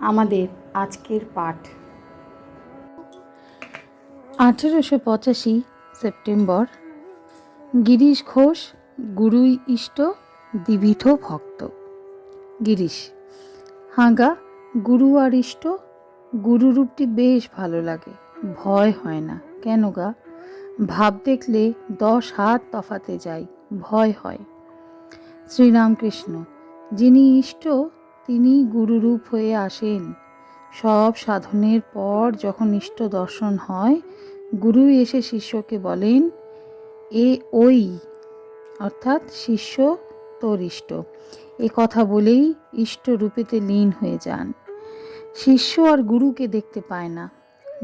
আমাদের আজকের পাঠ। আঠেরোশো পঁচাশি সেপ্টেম্বর, গিরিশ ঘোষ, গুরুই ইষ্ট, দ্বিবিধ ভক্ত। গিরিশ, হাঁগা, গুরু আর ইষ্ট গুরুরূপটি বেশ ভালো লাগে, ভয় হয় না। কেন গা? ভাব দেখলে দশ হাত তফাতে যাই ভয় হয়। শ্রীরামকৃষ্ণ, যিনি ইষ্ট তিনি গুরুরূপ হয়ে আসেন। সব সাধনের পর যখন ইষ্ট দর্শন হয়, গুরু এসে শিষ্যকে বলেন, এ ওই, অর্থাৎ শিষ্য তোর ইষ্ট। এ কথা বলেই ইষ্ট রূপেতে লীন হয়ে যান। শিষ্য আর গুরুকে দেখতে পায় না।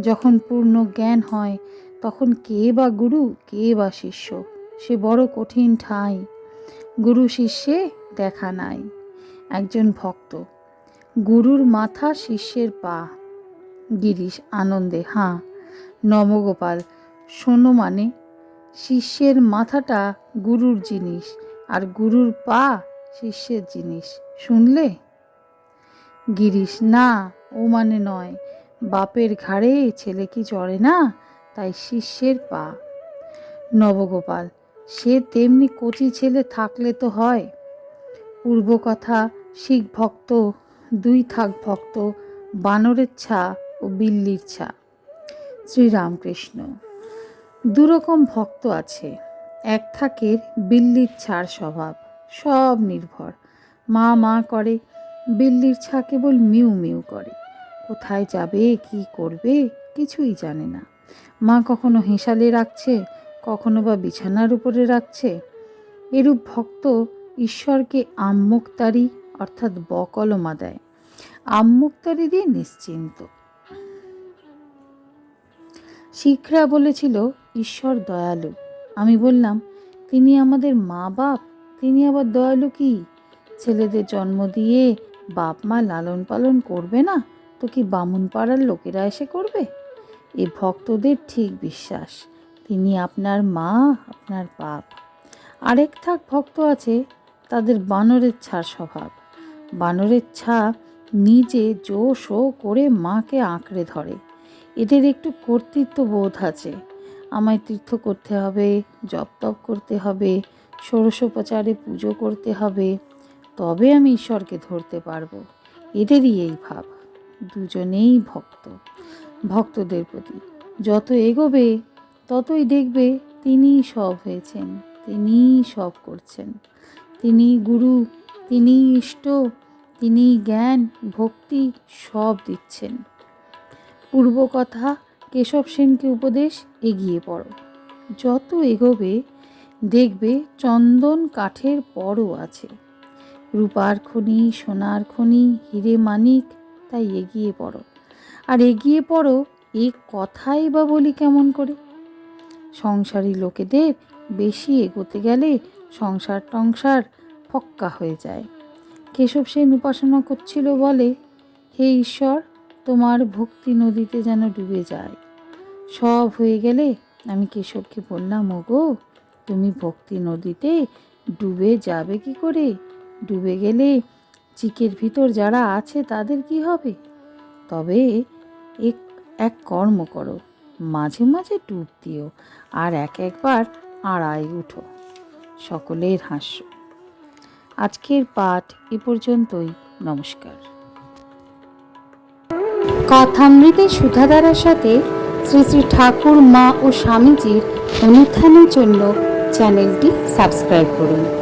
যখন পূর্ণ জ্ঞান হয়, তখন কে বা গুরু, কে বা শিষ্য? সে বড় কঠিন ঠাঁই। গুরু শিষ্যে দেখা নাই। একজন ভক্ত। গুরুর মাথা শিষ্যের পা। গিরিশ আনন্দে, হাঁ নবগোপাল শোনো মানে শিষ্যের মাথাটা গুরুর জিনিস আর গুরুর পা শিষ্যের জিনিস। শুনলে? গিরিশ, না, ও মানে নয়, বাপের ঘাড়ে ছেলে কি চড়ে না? তাই শিষ্যের পা। নবগোপাল, সে তেমনি কচি ছেলে থাকলে তো হয়। পূর্ব কথা শিখ ভক্ত, দুই থাক ভক্ত, বানরের ছা ও বিল্লির ছা। শ্রীরামকৃষ্ণ, দুরকম ভক্ত আছে, এক থাকের বিল্লির ছাড় স্বভাব, সব নির্ভর। মা মা করে, বিল্লির ছা কেবল মিউ মিউ করে। কোথায় যাবে, কি করবে, কিছুই জানে না। মা কখনো হেঁসালে রাখছে, কখনো বা বিছানার উপরে রাখছে। এরূপ ভক্ত ঈশ্বরকে আম্মুক্তারি অর্থাৎ বকলমা দেয়। আম্মুক্তারি দিয়ে নিশ্চিন্ত। শিখরা বলেছিল, ঈশ্বর দয়ালু। আমি বললাম, তিনি আমাদের মা বাপ তিনি আবার দয়ালু কি? ছেলেদের জন্ম দিয়ে বাপ মা লালন পালন করবে না? তো কি বামুন পাড়ার লোকেরা এসে করবে? এ ভক্তদের ঠিক বিশ্বাস, তিনি আপনার মা, আপনার বাপ। আরেক থাক ভক্ত আছে, তাদের বানরের ছাড় স্বভাব। বানরের ছাপ নিজে জো শো করে মাকে আঁকড়ে ধরে। এদের একটু কর্তৃত্ব বোধ আছে। আমায় তীর্থ করতে হবে, জপ তপ করতে হবে ষোড়শোপচারে পুজো করতে হবে, তবে আমি ঈশ্বরকে ধরতে পারব। এদেরই এই ভাব। দুজনেই ভক্ত। ভক্তদের প্রতি যত এগোবে, ততই দেখবে তিনিই সব হয়েছেন, তিনিই সব করছেন। তিনি গুরু তিনি ইষ্ট, তিনি জ্ঞান, ভক্তি সব দিচ্ছেন। পূর্ব কথা কেশব সেনকে উপদেশ, এগিয়ে পড়ো। যত এগোবে, দেখবে চন্দন কাঠের পরও আছে। রূপার খনি, সোনার খনি, হিরে মানিক, তাই এগিয়ে পড়ো। আর এগিয়ে পড়ো এ কথাই বা বলি কেমন করে? সংসারী লোকেদের বেশি এগোতে গেলে সংসার টংসার ফক্কা হয়ে যায়। কেশব সেন উপাসনা করছিল বলে, হে ঈশ্বর, তোমার ভক্তি নদীতে যেন ডুবে যায়। সব হয়ে গেলে আমি কেশবকে বললাম, ওগো, তুমি ভক্তি নদীতে ডুবে যাবে কি করে? ডুবে গেলে চিকের ভিতর যারা আছে তাদের কি হবে? তবে এক এক কর্ম করো, মাঝে মাঝে ডুব দিও, আর এক একবার আড়াই উঠো। সকলের হাস্য। আজকের পাঠ এ পর্যন্তই, নমস্কার। কথামৃতের সুধাধারার সাথে শ্রী শ্রী ঠাকুর, মা ও স্বামীজির অনুত্থানের জন্য চ্যানেলটি সাবস্ক্রাইব করুন।